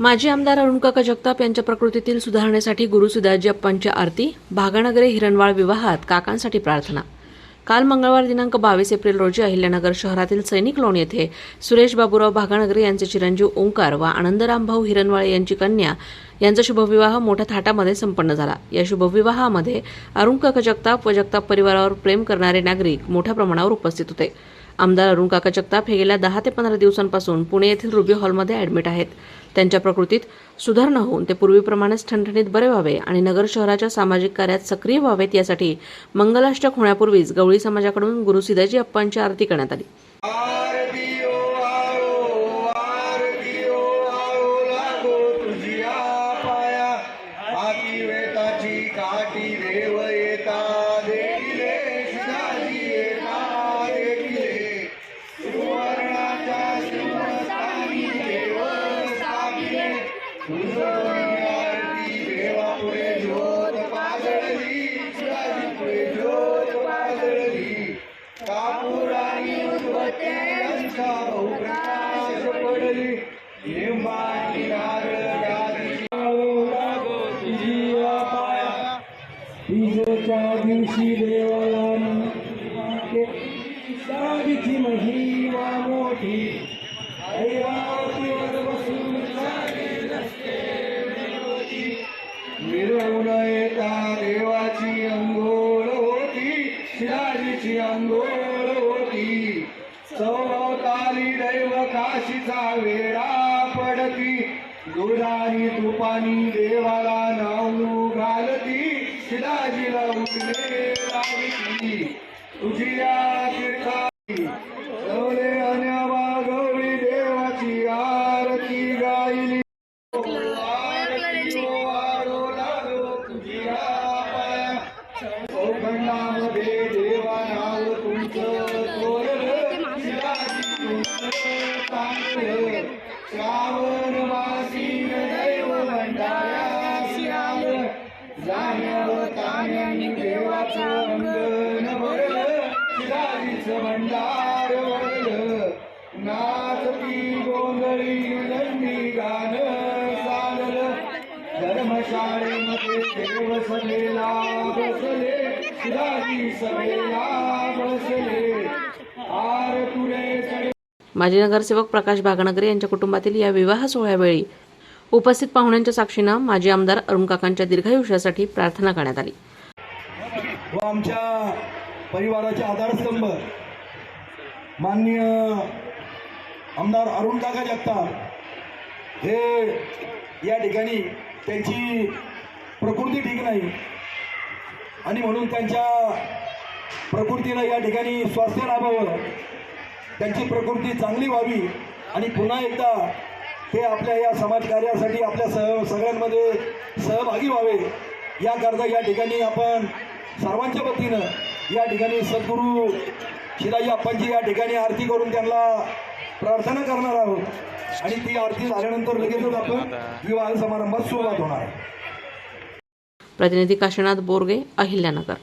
माजी आमदार अरुणकाका जगताप यांच्या प्रकृतीतील सुधारणेसाठी गुरुसिदाजी अप्पांची आरती भागानगरे हिरणवाळ विवाहात काकांसाठी प्रार्थना. काल मंगळवार दिनांक बावीस एप्रिल रोजी अहिल्यानगर शहरातील सैनिक लोण येथे सुरेश बाबूराव भागानगरे यांचे चिरंजीव ओंकार व आनंदराम भाऊ हिरणवाळे यांची कन्या यांचा शुभविवाह मोठ्या थाटामध्ये संपन्न झाला. या शुभविवाहामध्ये अरुणकाका जगताप व जगताप परिवारावर प्रेम करणारे नागरिक मोठ्या प्रमाणावर उपस्थित होते. आमदार अरुण काका जगताप हे गेल्या दहा ते पंधरा दिवसांपासून पुणे येथील रुबी हॉलमध्ये ॲडमिट आहेत. त्यांच्या प्रकृतीत सुधारणा होऊन ते पूर्वीप्रमाणेच ठणठणीत बरे व्हावे आणि नगर शहराच्या सामाजिक कार्यात सक्रिय व्हावेत यासाठी मंगलाष्टक होण्यापूर्वीच गवळी समाजाकडून गुरु सिदाजी अप्पांची आरती करण्यात आली. तीजच्या दिवशी देवाला महिमा मोठी अंघोळ होती सवताली दैव काशीचा वेळा पडती. दुधानी तुपानी देवाला नाऊ घालती. शिराजीला उठले लावती. तुझी या श्रावणवासी दैव भंडाऱ्यास आलं जाण्यावर हो ताण्याने देवाचं अंगण भरलं शिवाजीचं भंडार भरलं. नाचती गोंधळी नंदी गाणं चाललं. धर्मशाळेमध्ये देव सभेला बसले. शिराजी सभेला बसले. माजी नगरसेवक प्रकाश भागनगरे यांच्या कुटुंबातील या विवाह सोहळ्यावेळी उपस्थित पाहुण्यांच्या साक्षीनं माजी आमदार अरुण काकांच्या दीर्घायुष्यासाठी प्रार्थना करण्यात आली. व आमच्या परिवाराचे आधारस्तंभ माननीय आमदार अरुण काका जगताप हे या ठिकाणी त्यांची प्रकृती ठीक नाही. आणि म्हणून त्यांच्या प्रकृतीला या ठिकाणी स्वास्थ्य लाभावं. त्यांची प्रकृती चांगली व्हावी आणि पुन्हा एकदा ते आपल्या या समाजकार्यासाठी आपल्या सह सगळ्यांमध्ये सहभागी व्हावे. याकरता या ठिकाणी आपण सर्वांच्या वतीनं या ठिकाणी सद्गुरू शिलाजी अप्पांची या ठिकाणी आरती करून त्यांना प्रार्थना करणार आहोत. आणि ती आरती झाल्यानंतर लगेचच आपण विवाह समारंभात सुरुवात होणार आहे. प्रतिनिधी काशीनाथ बोरगे अहिल्यानगर.